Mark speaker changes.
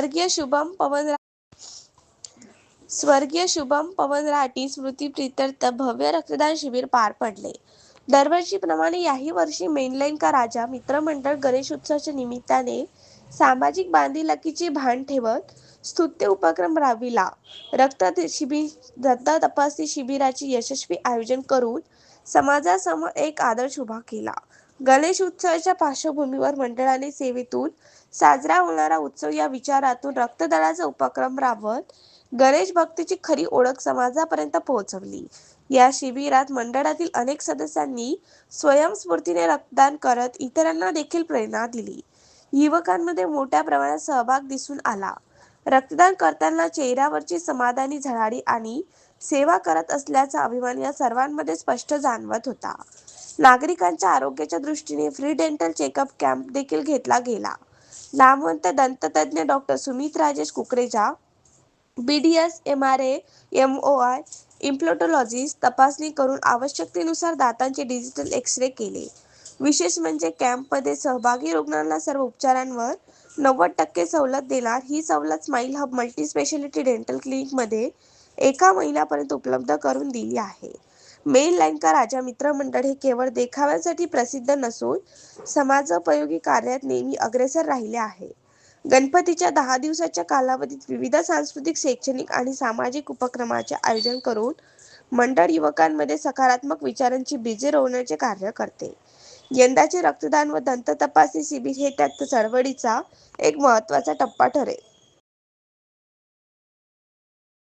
Speaker 1: स्वर्गीय शुभम पवन स्वर्गीय शुभम पवन राठी स्मृती प्रित्यर्थ भव्य रक्तदान शिबिर पार पडले. दरवर्षीप्रमाणे याही वर्षी मेनलाईन का राजा मित्रमंडळ गणेशोत्सवाच्या निमित्ताने सामाजिक बांधिलकीचे भान ठेवत स्तुत्य उपक्रम राबविला. रक्त शिबिर रक्त तपासणी शिबिराचे यशस्वी आयोजन करून समाजासमोर एक आदर्श उभा केला. गणेश उत्सवाच्या पार्श्वभूमीवर मंडळाने सेवेतून साजरा होणारा उत्सव या विचारातून रक्तदानाचा उपक्रम राबवत गणेश भक्तीची खरी ओळख समाजापर्यंत पोहोचवली. या शिबिरात मंडळातील अनेक सदस्यांनी स्वयंस्फूर्तीने रक्तदान करत इतरांना देखील प्रेरणा दिली. युवकांमध्ये मोठ्या प्रमाणात सहभाग दिसून आला. रक्तदान करताना चेहऱ्यावरची समाधानी झळाळी आणि सेवा करत असल्याचा अभिमान या सर्वांमध्ये स्पष्ट जाणवत होता. नागरिकांच्या आरोग्याच्या दृष्टीने फ्री डेंटल चेकअप कॅम्प देखील घेतला गेला. नामवंत दंततज्ञ doctor Sumit Rajesh Kukreja B D S M R M O I implantologist तपासणी करून आवश्यकतेनुसार दातांचे डिजिटल एक्स-रे केले. विशेष म्हणजे कॅम्पमध्ये सहभागी रुग्णांना सर्व उपचारांवर नव्वद टक्के सवलत देणार ही सवलत स्माईल हब मल्टीस्पेशालिटी डेंटल क्लिनिकमध्ये एका महिन्यापर्यंत उपलब्ध करून दिली आहे. मेन लँका राजा मित्रमंडळ हे केवळ देखाव्यासाठी प्रसिद्ध नसून समाजोपयोगी कार्यात नेहमी अग्रेसर राहिले आहे. गणपतीच्या दहा दिवसाच्या कालावधीत विविध सांस्कृतिक शैक्षणिक आणि सामाजिक उपक्रमाचे आयोजन करून मंडळ युवकांमध्ये सकारात्मक विचारांची बीजे रोवण्याचे कार्य करते. यंदाचे रक्तदान व दंत तपासणी शिबिर हे त्यात चळवळीचा एक महत्त्वाचा टप्पा ठरेल.